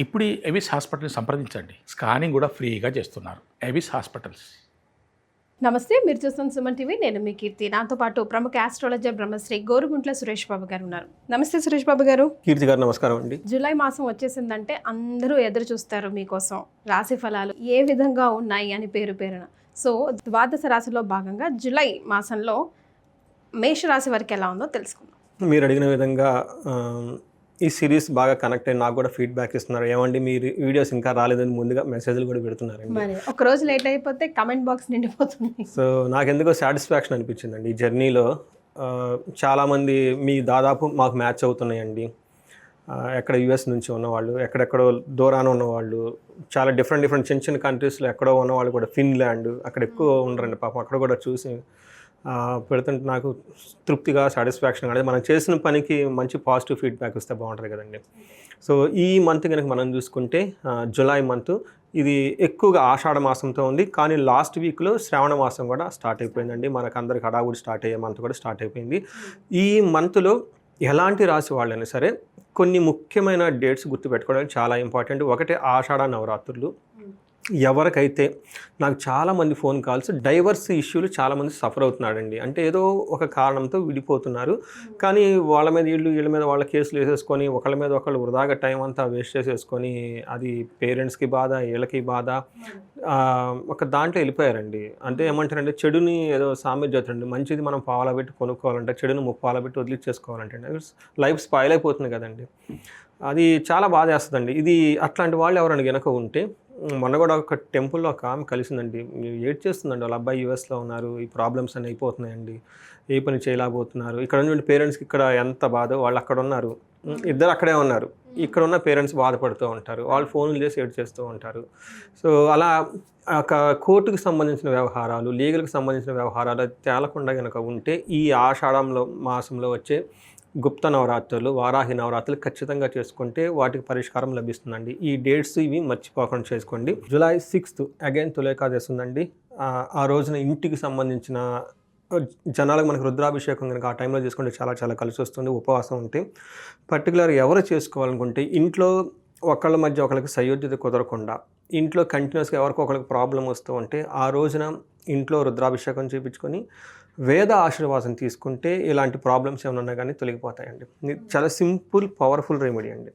ఇప్పుడు ఎవిస్ హాస్పిటల్ని సంప్రదించండి. స్కానింగ్ కూడా ఫ్రీగా చేస్తున్నారు. Avis hospitals. నమస్తే మీరు చూస్తున్న సుమన్ టీవీ. నేను మీ కీర్తి. నాతో పాటు ప్రముఖ ఆస్ట్రాలజర్ బ్రహ్మశ్రీ గోరుగుంట్ల సురేష్ బాబు గారు ఉన్నారు. నమస్తే సురేష్ బాబు గారు. కీర్తి గారు నమస్కారం అండి. జూలై మాసం వచ్చేసిందంటే అందరూ ఎదురు చూస్తారు మీకోసం. రాశి ఫలాలు ఏ విధంగా ఉన్నాయి అని పేరు పేరున. సో ద్వాదశ రాశిలో భాగంగా జూలై మాసంలో మేషరాశి వరకు ఎలా ఉందో తెలుసుకుందాం. మీరు అడిగిన విధంగా ఈ సిరీస్ బాగా కనెక్ట్ అయ్యి నాకు కూడా ఫీడ్బ్యాక్ ఇస్తున్నారు. ఏమండి మీరు వీడియోస్ ఇంకా రాలేదని ముందుగా మెసేజ్లు కూడా పెడుతున్నారండి. మరి ఒక రోజు లేట్ అయిపోతే కమెంట్ బాక్స్ నిండిపోతుంది. సో నాకు ఎందుకో సాటిస్ఫాక్షన్ అనిపించిందండి. ఈ జర్నీలో చాలామంది మీ దాదాపు మాకు మ్యాచ్ అవుతున్నాయండి. ఎక్కడ యుఎస్ నుంచి ఉన్నవాళ్ళు ఎక్కడెక్కడో దూరాన ఉన్నవాళ్ళు చాలా డిఫరెంట్ డిఫరెంట్ చిన్న చిన్న కంట్రీస్లో ఎక్కడో ఉన్నవాళ్ళు కూడా ఫిన్లాండ్ అక్కడ ఎక్కువ ఉండరండి. పాపం అక్కడ కూడా చూసి పెడుతుంటే నాకు తృప్తిగా సాటిస్ఫాక్షన్ అనేది మనం చేసిన పనికి మంచి పాజిటివ్ ఫీడ్బ్యాక్ వస్తే బాగుంటుంది కదండి. సో ఈ మంత్ కనుక మనం చూసుకుంటే జులై మంత్ ఇది ఎక్కువగా ఆషాఢ మాసంతో ఉంది. కానీ లాస్ట్ వీక్లో శ్రావణ మాసం కూడా స్టార్ట్ అయిపోయిందండి. మనకు అందరికి హడావుడి స్టార్ట్ అయ్యే మంత్ కూడా స్టార్ట్ అయిపోయింది. ఈ మంత్లో ఎలాంటి రాశి వాళ్ళైనా సరే కొన్ని ముఖ్యమైన డేట్స్ గుర్తుపెట్టుకోవడానికి చాలా ఇంపార్టెంట్. ఒకటి ఆషాఢ నవరాత్రులు ఎవరికైతే నాకు చాలామంది ఫోన్ కాల్స్ డైవర్స్ ఇష్యూలు చాలామంది సఫర్ అవుతున్నాడండి అంటే ఏదో ఒక కారణంతో విడిపోతున్నారు. కానీ వాళ్ళ మీద వీళ్ళు వీళ్ళ మీద వాళ్ళ కేసులు వేసేసుకొని ఒకళ్ళ మీద ఒకళ్ళు వృధాగా టైం అంతా వేస్ట్ చేసేసుకొని అది పేరెంట్స్కి బాధ వీళ్ళకి బాధ ఒక దాంట్లో వెళ్ళిపోయారండి. అంటే ఏమంటారంటే చెడుని ఏదో సామెత చెప్తారండి. మంచిది మనం పావలా పెట్టి కొనుక్కోవాలంటే చెడుని ముప్పాల పెట్టి వదిలిచ్చేసుకోవాలంటే లైఫ్ స్పాయిల్ అయిపోతుంది కదండి. అది చాలా బాధ వేస్తుందండి ఇది అట్లాంటి వాళ్ళు ఎవరైనా గనక ఉంటే మొన్న కూడా ఒక టెంపుల్లో ఒక ఆమె కలిసిందండి. ఏడ్ చేస్తుందండి వాళ్ళ అబ్బాయి యూఎస్లో ఉన్నారు. ఈ ప్రాబ్లమ్స్ అన్నీ అయిపోతున్నాయండి. ఏ పని చేయలేకపోతున్నారు. ఇక్కడ ఉన్నటువంటి పేరెంట్స్కి ఇక్కడ ఎంత బాధ? వాళ్ళు అక్కడ ఉన్నారు. ఇద్దరు అక్కడే ఉన్నారు. ఇక్కడ ఉన్న పేరెంట్స్ బాధపడుతూ ఉంటారు. వాళ్ళు ఫోన్లు చేసి ఏడ్ చేస్తూ ఉంటారు. సో అలా ఒక కోర్టుకు సంబంధించిన వ్యవహారాలు లీగల్కి సంబంధించిన వ్యవహారాలు తేలకుండా కనుక ఉంటే ఈ ఆషాఢంలో మాసంలో వచ్చే గుప్త నవరాత్రులు వారాహి నవరాత్రులు ఖచ్చితంగా చేసుకుంటే వాటికి పరిష్కారం లభిస్తుందండి. ఈ డేట్స్ ఇవి మర్చిపోకుండా చేసుకోండి. జూలై సిక్స్త్ అగైన్ తులేకాదశి ఉందండి. ఆ, రోజున ఇంటికి సంబంధించిన జనాలకు మనకు రుద్రాభిషేకం కనుక ఆ టైంలో చేసుకుంటే చాలా చాలా కలిసి వస్తుంది ఉపవాసం ఉంటే. పర్టికులర్ ఎవరు చేసుకోవాలనుకుంటే ఇంట్లో ఒకళ్ళ మధ్య ఒకరికి సయోధ్యత కుదరకుండా ఇంట్లో కంటిన్యూస్గా ఎవరికి ఒకరికి ప్రాబ్లం వస్తూ ఉంటే ఆ రోజున ఇంట్లో రుద్రాభిషేకం చేయించుకొని వేద ఆశీర్వాదం తీసుకుంటే ఇలాంటి ప్రాబ్లమ్స్ ఏమైనా ఉన్నా కానీ తొలగిపోతాయండి. చాలా సింపుల్ పవర్ఫుల్ రెమెడీ అండి.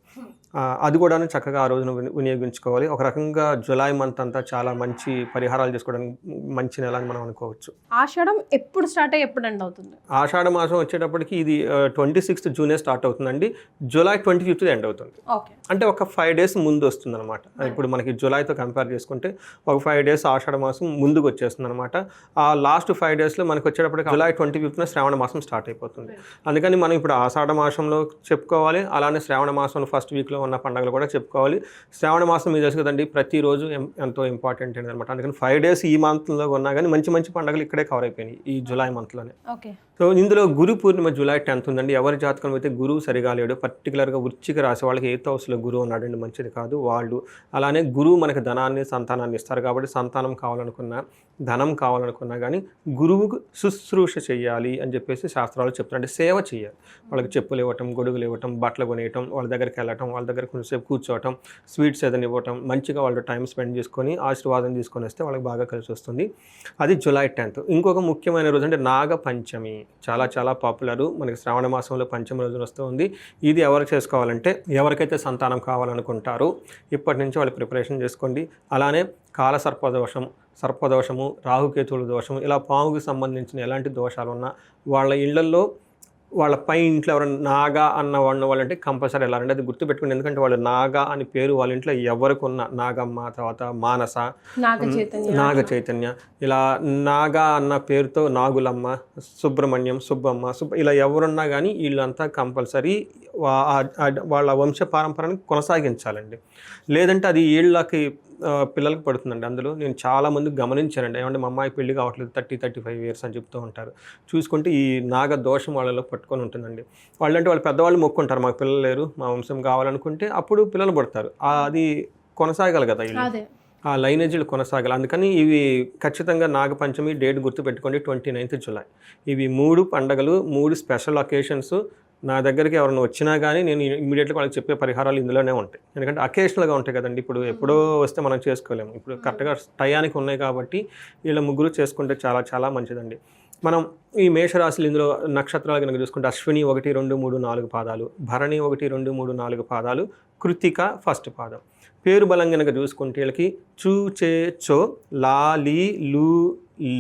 అది కూడా చక్కగా ఆ రోజున విని- వినియోగించుకోవాలి. ఒక రకంగా జులై మంత్ అంతా చాలా మంచి పరిహారాలు చేసుకోవడానికి మంచి నెల అని మనం అనుకోవచ్చు. ఆషాఢం ఎప్పుడు స్టార్ట్ అయ్యి ఎప్పుడు ఎండ్ అవుతుంది? ఆషాఢ మాసం వచ్చేటప్పటికి ఇది ట్వంటీ సిక్స్త్ జూనే స్టార్ట్ అవుతుందండి. జూలై ట్వంటీ ఫిఫ్త్ ఎండ్ అవుతుంది. అంటే ఒక ఫైవ్ డేస్ ముందు వస్తుంది అనమాట ఇప్పుడు మనకి జూలైతో కంపేర్ చేసుకుంటే ఒక ఫైవ్ డేస్ ఆషాఢ మాసం ముందుకు వచ్చేస్తుంది అనమాట ఆ లాస్ట్ ఫైవ్ డేస్లో మనకి వచ్చేటప్పటికి జూలై ట్వంటీ ఫిఫ్త్న శ్రావణ మాసం స్టార్ట్ అయిపోతుంది. అందుకని మనం ఇప్పుడు ఆషాఢ మాసంలో చెప్పుకోవాలి. అలానే శ్రావణ మాసంలో ఫస్ట్ వీక్లో ఉన్న పండుగలు కూడా చెప్పుకోవాలి. శ్రావణ మాసం మీకు తెలుసు కదండి ప్రతిరోజు ఎంతో ఇంపార్టెంట్ అనమాట. అందుకని ఫైవ్ డేస్ ఈ మంత్లో ఉన్నా కానీ మంచి మంచి పండుగలు ఇక్కడే కవర్ అయిపోయినాయి ఈ జూలై మంత్లోనే ఓకే. సో ఇందులో గురు పూర్ణిమ జూలై టెన్త్ ఉందండి. ఎవరి జాతకం అయితే గురువు సరిగా లేడు పర్టికులర్గా వృచ్చిక రాశి వాళ్ళకి ఎయిత్ హౌస్లో గురువు ఉన్నాడండి మంచిది కాదు వాళ్ళు. అలానే గురువు మనకి ధనాన్ని సంతానాన్ని ఇస్తారు కాబట్టి సంతానం కావాలనుకున్నా ధనం కావాలనుకున్నా కానీ గురువుకు శుశ్రూష చేయాలి అని చెప్పేసి శాస్త్రాలు చెప్తున్నారు. అంటే సేవ చేయాలి. వాళ్ళకి చెప్పులు ఇవ్వటం గొడుగులు ఇవ్వటం బట్టలు కొనియటం వాళ్ళ దగ్గరికి వెళ్ళటం వాళ్ళ దగ్గర కొంచెంసేపు కూర్చోవటం స్వీట్స్ ఏదైనా ఇవ్వటం మంచిగా వాళ్ళు టైం స్పెండ్ చేసుకొని ఆశీర్వాదం తీసుకొని వస్తే వాళ్ళకి బాగా కలిసి వస్తుంది. అది జూలై టెన్త్. ఇంకొక ముఖ్యమైన రోజు అంటే నాగ పంచమి. చాలా చాలా పాపులర్. మనకి శ్రావణ మాసంలో పంచమి రోజున వస్తుంది. ఇది ఎవరు చేసుకోవాలంటే ఎవరికైతే సంతానం కావాలనుకుంటారో ఇప్పటి నుంచి వాళ్ళు ప్రిపరేషన్ చేసుకోండి. అలానే కాలసర్పదోషం సర్పదోషము రాహుకేతువుల దోషము ఇలా పాముకి సంబంధించిన ఎలాంటి దోషాలు ఉన్నా వాళ్ళ ఇళ్ళలో వాళ్ళ పై ఇంట్లో ఎవరైనా నాగా అన్న ఉన్న వాళ్ళంటే కంపల్సరీ వెళ్ళాలంటే అది గుర్తుపెట్టుకుని ఎందుకంటే వాళ్ళు నాగా అని పేరు వాళ్ళ ఇంట్లో ఎవరికి ఉన్న నాగమ్మ తర్వాత మానస నాగ చైతన్య ఇలా నాగా అన్న పేరుతో నాగులమ్మ సుబ్రహ్మణ్యం సుబ్బమ్మ సుబ్బ ఇలా ఎవరున్నా కానీ వీళ్ళంతా కంపల్సరీ వాళ్ళ వంశ పారంపరాన్ని కొనసాగించాలండి. లేదంటే అది వీళ్ళకి పిల్లలకి పడుతుందండి అందులో. నేను చాలా మంది గమనించానండి. ఏమంటే మా అమ్మాయి పెళ్ళి కావట్లేదు థర్టీ థర్టీ ఫైవ్ ఇయర్స్ అని చెప్తూ ఉంటారు. చూసుకుంటే ఈ నాగ దోషం వాళ్ళలో పట్టుకొని ఉంటుందండి. వాళ్ళంటే వాళ్ళు పెద్దవాళ్ళు మొక్కుంటారు మాకు పిల్లలు లేరు మా వంశం కావాలనుకుంటే అప్పుడు పిల్లలు పడతారు. అది కొనసాగాలి కదా ఆ లైనేజీలు కొనసాగాలి. అందుకని ఇవి ఖచ్చితంగా నాగపంచమి డేట్ గుర్తుపెట్టుకోండి ట్వంటీ నైన్త్ జులై. ఇవి మూడు పండగలు మూడు స్పెషల్ అకేషన్స్ నా దగ్గరికి ఎవరైనా వచ్చినా కానీ నేను ఇమీడియట్గా వాళ్ళకి చెప్పే పరిహారాలు ఇందులోనే ఉంటాయి. ఎందుకంటే అకేషనల్గా ఉంటాయి కదండి. ఇప్పుడు ఎప్పుడో వస్తే మనం చేసుకోలేము. ఇప్పుడు కరెక్ట్గా టయానికి ఉన్నాయి కాబట్టి వీళ్ళ ముగ్గురు చేసుకుంటే చాలా చాలా మంచిదండి. మనం ఈ మేషరాశులు ఇందులో నక్షత్రాలు కనుక చూసుకుంటే అశ్విని ఒకటి రెండు మూడు నాలుగు పాదాలు భరణి ఒకటి రెండు మూడు నాలుగు పాదాలు కృతిక ఫస్ట్ పాదం. పేరు బలం కనుక చూసుకుంటే వీళ్ళకి చూ చే చో లా లీ లు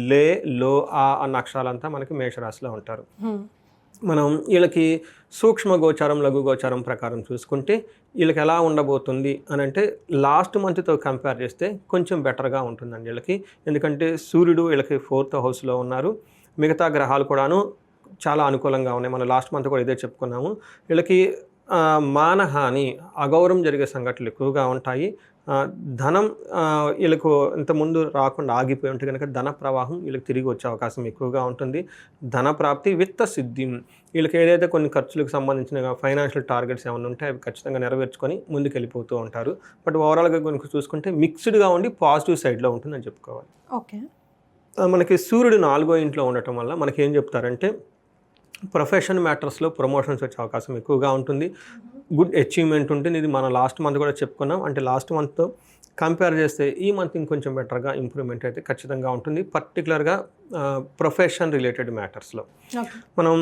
లే లో ఆ అన్న అక్షరాలంతా మనకి మేషరాశిలో ఉంటారు. మనం వీళ్ళకి సూక్ష్మ గోచారం లఘు గోచారం ప్రకారం చూసుకుంటే వీళ్ళకి ఎలా ఉండబోతుంది అని అంటే లాస్ట్ మంత్తో కంపేర్ చేస్తే కొంచెం బెటర్గా ఉంటుందండి వీళ్ళకి. ఎందుకంటే సూర్యుడు వీళ్ళకి ఫోర్త్ హౌస్లో ఉన్నారు. మిగతా గ్రహాలు కూడాను చాలా అనుకూలంగా ఉన్నాయి. మనం లాస్ట్ మంత్ కూడా ఇదే చెప్పుకున్నాము. వీళ్ళకి మానహాని అగౌరవం జరిగే సంఘటనలు ఎక్కువగా ఉంటాయి. ధనం వీళ్ళకు ఇంతకుముందు రాకుండా ఆగిపోయి ఉంటే కనుక ధన ప్రవాహం వీళ్ళకి తిరిగి వచ్చే అవకాశం ఎక్కువగా ఉంటుంది. ధన ప్రాప్తి విత్త సిద్ధి. వీళ్ళకి ఏదైతే కొన్ని ఖర్చులకు సంబంధించిన ఫైనాన్షియల్ టార్గెట్స్ ఏమైనా ఉంటే అవి ఖచ్చితంగా నెరవేర్చుకొని ముందుకు వెళ్ళిపోతూ ఉంటారు. బట్ ఓవరాల్గా కనుక చూసుకుంటే మిక్స్డ్గా ఉండి పాజిటివ్ సైడ్లో ఉంటుందని చెప్పుకోవాలి. ఓకే. మనకి సూర్యుడు నాలుగో ఇంట్లో ఉండటం వల్ల మనకి ఏం చెప్తారంటే ప్రొఫెషన్ మ్యాటర్స్లో ప్రమోషన్స్ వచ్చే అవకాశం ఎక్కువగా ఉంటుంది. గుడ్ అచీవ్మెంట్ ఉంటుంది. ఇది మన లాస్ట్ మంత్ కూడా చెప్పుకున్నాం. అంటే లాస్ట్ మంత్తో కంపేర్ చేస్తే ఈ మంత్ ఇంకొంచెం బెటర్గా ఇంప్రూవ్మెంట్ అయితే ఖచ్చితంగా ఉంటుంది. పర్టికులర్గా ప్రొఫెషన్ రిలేటెడ్ మ్యాటర్స్లో. మనం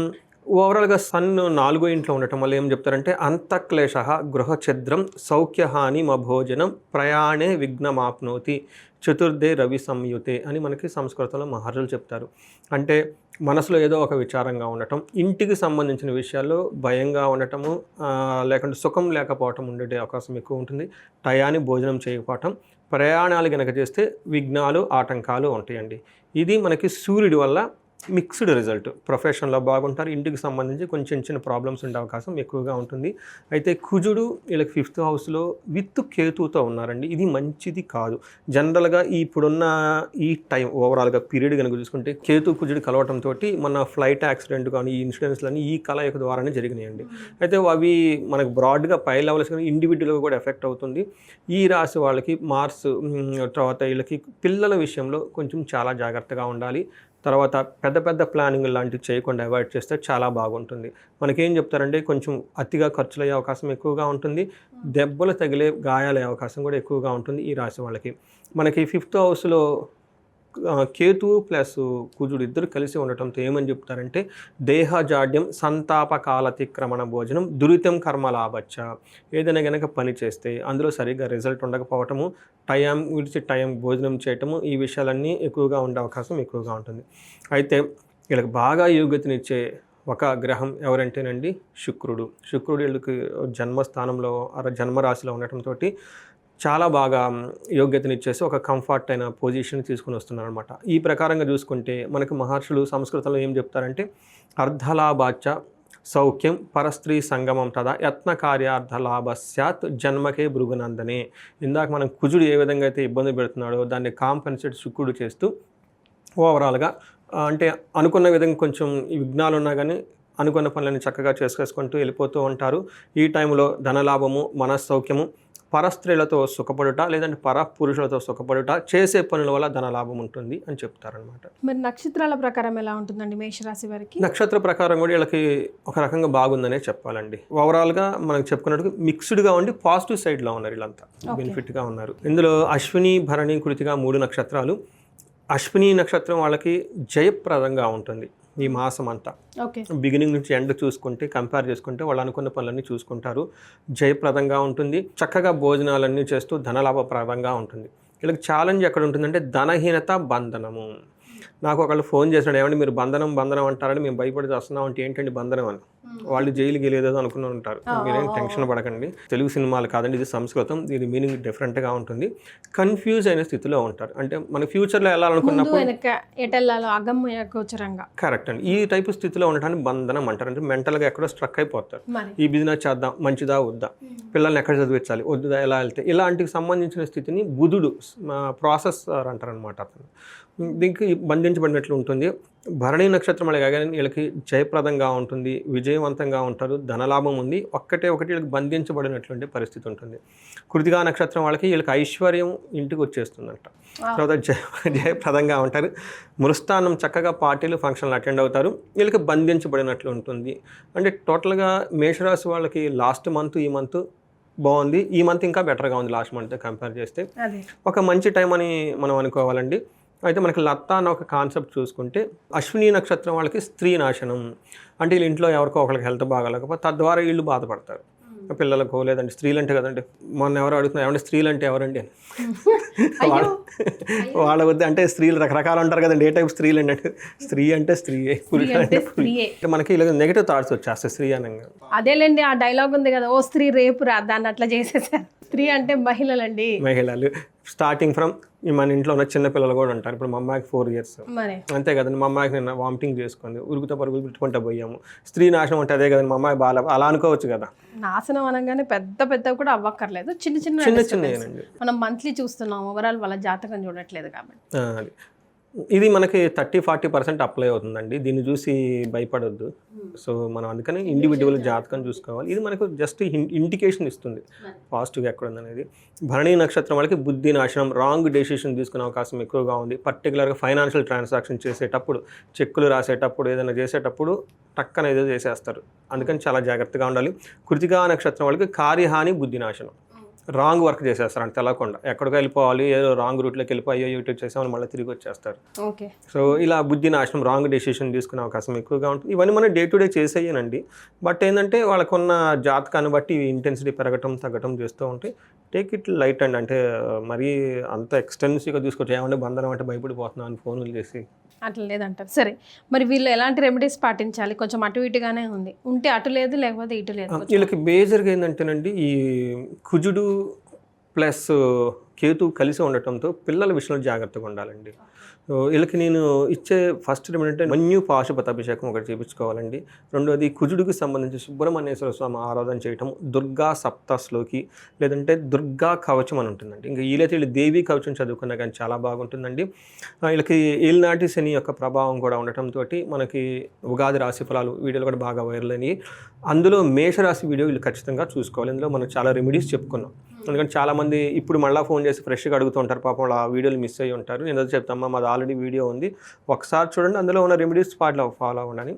ఓవరాల్గా సన్ నాలుగో ఇంట్లో ఉండటం వల్ల ఏం చెప్తారంటే అంతక్లేశ గృహఛద్రం సౌఖ్యహాని భోజనం ప్రయాణే విఘ్నమాప్నోతి చతుర్థే రవి సంయుతే అని మనకి సంస్కృతంలో మహర్షులు చెప్తారు. అంటే మనసులో ఏదో ఒక విచారంగా ఉండటం ఇంటికి సంబంధించిన విషయాల్లో భయంగా ఉండటము లేకుంటే సుఖం లేకపోవటం ఉండే అవకాశం ఎక్కువ ఉంటుంది. టయాన్ని భోజనం చేయకపోవటం ప్రయాణాలు కనుక చేస్తే విఘ్నాలు ఆటంకాలు ఉంటాయండి. ఇది మనకి సూర్యుడి వల్ల మిక్స్డ్ రిజల్ట్. ప్రొఫెషన్లో బాగుంటారు. ఇంటికి సంబంధించి కొంచెం చిన్న ప్రాబ్లమ్స్ ఉండే అవకాశం ఎక్కువగా ఉంటుంది. అయితే కుజుడు వీళ్ళకి ఫిఫ్త్ హౌస్లో విత్ కేతుతో ఉన్నారండి. ఇది మంచిది కాదు. జనరల్గా ఇప్పుడున్న ఈ టైం ఓవరాల్గా పీరియడ్ కనుక చూసుకుంటే కేతు కుజుడు కలవటంతో మన ఫ్లైట్ యాక్సిడెంట్ కానీ ఈ ఇన్సిడెంట్స్లన్నీ ఈ కలయిక ద్వారానే జరిగినాయండి. అయితే అవి మనకు బ్రాడ్గా పై లెవెల్స్ కానీ ఇండివిజువల్గా కూడా ఎఫెక్ట్ అవుతుంది. ఈ రాశి వాళ్ళకి మార్స్ తర్వాత వీళ్ళకి పిల్లల విషయంలో కొంచెం చాలా జాగ్రత్తగా ఉండాలి. తర్వాత పెద్ద పెద్ద ప్లానింగ్ లాంటివి చేయకుండా అవాయిడ్ చేస్తే చాలా బాగుంటుంది. మనకేం చెప్తారంటే కొంచెం అతిగా ఖర్చులు అయ్యే అవకాశం ఎక్కువగా ఉంటుంది. దెబ్బలు తగిలే గాయాలయ్యే అవకాశం కూడా ఎక్కువగా ఉంటుంది ఈ రాశి వాళ్ళకి. మనకి ఫిఫ్త్ హౌస్లో కేతు ప్లస్ కుజుడు ఇద్దరు కలిసి ఉండటంతో ఏమని చెప్తారంటే దేహజాడ్యం సంతాపకాలతిక్రమణ భోజనం దురితం కర్మ లాభచ్చ ఏదైనా కనుక పని చేస్తే అందులో సరిగ్గా రిజల్ట్ ఉండకపోవటము టైం విడిచి టైం భోజనం చేయటము ఈ విషయాలన్నీ ఎక్కువగా ఉండే అవకాశం ఎక్కువగా ఉంటుంది. అయితే వీళ్ళకి బాగా యోగ్యతనిచ్చే ఒక గ్రహం ఎవరంటేనండి శుక్రుడు. శుక్రుడు వీళ్ళకి జన్మస్థానంలో అర జన్మరాశిలో ఉండటంతో చాలా బాగా యోగ్యతనిచ్చేసి ఒక కంఫర్ట్ అయిన పొజిషన్ తీసుకుని వస్తున్నారు అనమాట ఈ ప్రకారంగా చూసుకుంటే మనకు మహర్షులు సంస్కృతంలో ఏం చెప్తారంటే అర్ధలాభాచ సౌఖ్యం పరస్త్రీ సంగమం తదా యత్న కార్యార్థలాభ స్యాత్ జన్మకే భృగునందనే. ఇందాక మనం కుజుడు ఏ విధంగా అయితే ఇబ్బంది పెడుతున్నాడో దాన్ని కాంపెన్సేట్ శుక్రుడు చేస్తూ ఓవరాల్గా అంటే అనుకున్న విధంగా కొంచెం విఘ్నాలు ఉన్నా కానీ అనుకున్న పనులను చక్కగా చేసుకేసుకుంటూ వెళ్ళిపోతూ ఉంటారు. ఈ టైంలో ధనలాభము మనస్సౌఖ్యము పరస్త్రీలతో సుఖపడుట లేదంటే పర పురుషులతో సుఖపడుట చేసే పనుల వల్ల ధనలాభం ఉంటుంది అని చెప్తారనమాట మరి నక్షత్రాల ప్రకారం ఎలా ఉంటుందండి మేషరాశి వారికి? నక్షత్ర ప్రకారం కూడా వీళ్ళకి ఒక రకంగా బాగుందనే చెప్పాలండి. ఓవరాల్గా మనకు చెప్పుకున్నట్టు మిక్స్డ్గా ఉండి పాజిటివ్ సైడ్లో ఉన్నారు వీళ్ళంతా. బెనిఫిట్గా ఉన్నారు. ఇందులో అశ్విని భరణి కృతిగా మూడు నక్షత్రాలు. అశ్విని నక్షత్రం వాళ్ళకి జయప్రదంగా ఉంటుంది. ఈ మాసం అంతా ఓకే. బిగినింగ్ నుంచి ఎండ్ చూసుకుంటే కంపేర్ చేసుకుంటే వాళ్ళు అనుకున్న పనులన్నీ చూసుకుంటారు. జయప్రదంగా ఉంటుంది. చక్కగా భోజనాలన్నీ చేస్తూ ధనలాభప్రదంగా ఉంటుంది. వీళ్ళకి ఛాలెంజ్ ఎక్కడ ఉంటుందంటే ధనహీనత బంధనము. నాకు ఒకళ్ళు ఫోన్ చేసినాడు ఏమంటే మీరు బంధనం బంధనం అంటారని మేము భయపడి వస్తున్నాం అంటే ఏంటండి బంధనం అని. వాళ్ళు జైలుకి వెళ్ళేదో అనుకుని ఉంటారు. మీరేం టెన్షన్ పడకండి. తెలుగు సినిమాలు కాదండి ఇది సంస్కృతం. దీని మీనింగ్ డిఫరెంట్గా ఉంటుంది. కన్ఫ్యూజ్ అయిన స్థితిలో ఉంటారు. అంటే మన ఫ్యూచర్లో వెళ్ళాలనుకున్నప్పుడు అగమ్య గోచరంగా కరెక్ట్ అండి. ఈ టైపు స్థితిలో ఉండటానికి బంధనం అంటారు. అంటే మెంటల్గా ఎక్కడో స్ట్రక్ అయిపోతారు. ఈ బిజినెస్ చేద్దాం మంచిదా వద్దా? పిల్లల్ని ఎక్కడ చదివించాలి? వద్దా ఎలా వెళ్తే? ఇలాంటికి సంబంధించిన స్థితిని బుధుడు ప్రాసెస్ అంటారు అనమాట అతను. దీనికి బంధి బంధించబడినట్లు ఉంటుంది. భరణి నక్షత్రం అలాగే వీళ్ళకి జయప్రదంగా ఉంటుంది విజయవంతంగా ఉంటారు ధనలాభం ఉంది ఒక్కటే ఒకటి వీళ్ళకి బంధించబడినటువంటి పరిస్థితి ఉంటుంది. కృతిగా నక్షత్రం వాళ్ళకి వీళ్ళకి ఐశ్వర్యం ఇంటికి వచ్చేస్తుందంట. తర్వాత జయ జయప్రదంగా ఉంటారు. మృస్థానం చక్కగా పార్టీలు ఫంక్షన్లు అటెండ్ అవుతారు. వీళ్ళకి బంధించబడినట్లు ఉంటుంది. అంటే టోటల్గా మేషరాశి వాళ్ళకి లాస్ట్ మంత్ ఈ మంత్ బాగుంది. ఈ మంత్ ఇంకా బెటర్గా ఉంది లాస్ట్ మంత్ కంపేర్ చేస్తే. ఒక మంచి టైం అని మనం అనుకోవాలండి. అయితే మనకి లత్త అన్న ఒక కాన్సెప్ట్ చూసుకుంటే అశ్విని నక్షత్రం వాళ్ళకి స్త్రీ నాశనం. అంటే వీళ్ళ ఇంట్లో ఎవరికో ఒకరికి హెల్త్ బాగాలేకపోతే తద్వారా వీళ్ళు బాధపడతారు. పిల్లలకు లేదంటే స్త్రీలు అంటే కదండి మొన్న ఎవరు అడుగుతున్నారు ఏమంటే స్త్రీలు అంటే ఎవరండి? అని వాళ్ళ వాళ్ళ వద్ద అంటే స్త్రీలు రకరకాలు ఉంటారు కదండి ఏ టైప్ స్త్రీలు అంటే స్త్రీ అంటే స్త్రీ అంటే మనకి ఇలా నెగిటివ్ థాట్స్ వచ్చేస్తాయి స్త్రీ అనగా. అదేలేండి ఆ డైలాగ్ ఉంది కదా ఓ స్త్రీ రేపు రా దాన్ని అట్లా చేసేసారు. స్త్రీ అంటే మహిళలండి. మహిళలు. స్టార్టింగ్ ఫ్రమ్ మన ఇంట్లో ఉన్న చిన్న పిల్లలు కూడా ఉంటారు. ఇప్పుడు మా అమ్మాయికి ఫోర్ ఇయర్స్. మరి? అంతే కదండి మా అమ్మాయికి నిన్న వామిటింగ్ చేసుకుంది. ఉరుకుతో పరుగులు పెట్టుకుంటూ పోయాము. స్త్రీ నాశనం అంటే అదే కదండి మా అమ్మాయి బాగా అలా అనుకోవచ్చు కదా. నాశనం అనగానే పెద్ద పెద్ద కూడా అవ్వక్కర్లేదు. చిన్న చిన్న చిన్న. చిన్ననండి మనం మంత్లీ చూస్తున్నాం ఓవరాల్ వాళ్ళ జాతకం చూడట్లేదు కాబట్టి. ఇది మనకి థర్టీ ఫార్టీ పర్సెంట్ అప్లై అవుతుందండి. దీన్ని చూసి భయపడొద్దు. సో మనం అందుకని ఇండివిజువల్ జాతకం చూసుకోవాలి. ఇది మనకు జస్ట్ ఇండికేషన్ ఇస్తుంది. పాజిటివ్గా ఎక్కడ ఉందనేది భరణి నక్షత్రం వాళ్ళకి బుద్ధి నాశనం రాంగ్ డెసిషన్ తీసుకునే అవకాశం ఎక్కువగా ఉంది. పర్టికులర్గా ఫైనాన్షియల్ ట్రాన్సాక్షన్ చేసేటప్పుడు చెక్కులు రాసేటప్పుడు ఏదైనా చేసేటప్పుడు టక్కన ఏదో చేసేస్తారు. అందుకని చాలా జాగ్రత్తగా ఉండాలి. కృతికా నక్షత్రం వాళ్ళకి కార్యహాని బుద్ధి నాశనం. రాంగ్ వర్క్ చేసేస్తారు అంటే తెలవకుండా. ఎక్కడికి వెళ్ళిపోవాలి ఏదో రాంగ్ రూట్లోకి వెళ్ళిపోయి అయ్యో ఇటు చేసామని మళ్ళీ తిరిగి వచ్చేస్తారు. ఓకే. సో ఇలా బుద్ధి నాశనం రాంగ్ డెసిషన్ తీసుకునే అవకాశం ఎక్కువగా ఉంటుంది. ఇవన్నీ మనం డే టు డే చేసేయనండి. బట్ ఏంటంటే వాళ్ళకున్న జాతకాన్ని బట్టి ఇంటెన్సిటీ పెరగటం తగ్గటం చేస్తూ ఉంటాయి టేక్ ఇట్ లైట్ అండ్ అంటే మరీ అంత ఎక్స్టెన్సివ్గా తీసుకొచ్చి ఏమంటే బంధనం అంటే భయపడిపోతున్నాను అని ఫోన్లు చేసి. అట్లా లేదంటారు. సరే మరి వీళ్ళు ఎలాంటి రెమెడీస్ పాటించాలి? కొంచెం అటు ఇటుగానే ఉంది. ఉంటే అటు లేదు లేకపోతే ఇటు లేదు. వీళ్ళకి బేజర్గా ఏంటంటేనండి ఈ కుజుడు ప్లస్ కేతు కలిసి ఉండటంతో పిల్లల విషయంలో జాగ్రత్తగా ఉండాలండి. వీళ్ళకి నేను ఇచ్చే ఫస్ట్ ఏంటంటే మన్యు పాశుపత అభిషేకం ఒకటి చేయించుకోవాలండి రెండోది కుజుడికి సంబంధించి సుబ్రహ్మణ్యేశ్వర స్వామి ఆరాధన చేయటం దుర్గా సప్తస్లోకి లేదంటే దుర్గా కవచం అని ఉంటుందండి. ఇంకా వీళ్ళైతే వీళ్ళు దేవీ కవచం చదువుకున్నా కానీ చాలా బాగుంటుందండి. వీళ్ళకి ఏలినాటి శని యొక్క ప్రభావం కూడా ఉండటంతో మనకి ఉగాది రాశి ఫలాలు వీడియోలు కూడా బాగా వైరల్ అయినాయి. అందులో మేషరాశి వీడియో వీళ్ళు ఖచ్చితంగా చూసుకోవాలి. ఇందులో మనం చాలా రెమెడీస్ చెప్పుకున్నాం. ఎందుకంటే చాలామంది ఇప్పుడు మళ్ళీ ఫోన్ చేసి ఫ్రెష్గా అడుగుతుంటారు పాపం ఆ వీడియోలు మిస్ అయ్యి ఉంటారు. నేను అదే చెప్తామా మాది ఆల్రెడీ వీడియో ఉంది. ఒకసారి చూడండి అందులో ఉన్న రెమెడీస్ పాటలో ఫాలో అవ్వండి.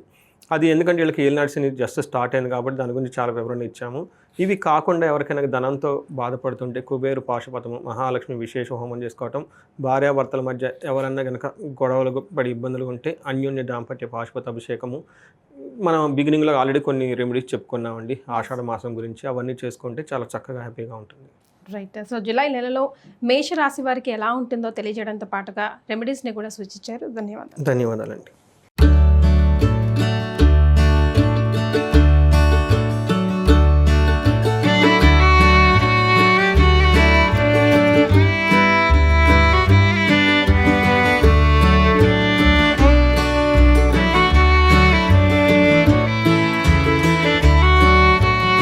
అది ఎందుకంటే వీళ్ళకి ఏలినాటి శని జస్ట్ స్టార్ట్ అయింది కాబట్టి దాని గురించి చాలా వివరణ ఇచ్చాము. ఇవి కాకుండా ఎవరికైనా ధనంతో బాధపడుతుంటే కుబేరు పాశుపతము మహాలక్ష్మి విశేష హోమం చేసుకోవటం భార్యాభర్తల మధ్య ఎవరన్నా కనుక గొడవలు పడి ఇబ్బందులు ఉంటే అన్యోన్య దాంపత్య పాశుపత అభిషేకము మనం బిగినింగ్లో ఆల్రెడీ కొన్ని రెమెడీస్ చెప్పుకున్నామండి. ఆషాఢ మాసం గురించి అవన్నీ చేసుకుంటే చాలా చక్కగా హ్యాపీగా ఉంటుంది. రైట్ సో జూలై నెలలో మేష రాశి వారికి ఎలా ఉంటుందో తెలియజేయడంతో పాటుగా రెమెడీస్ని కూడా సూచించారు. ధన్యవాదాలు. ధన్యవాదాలండి.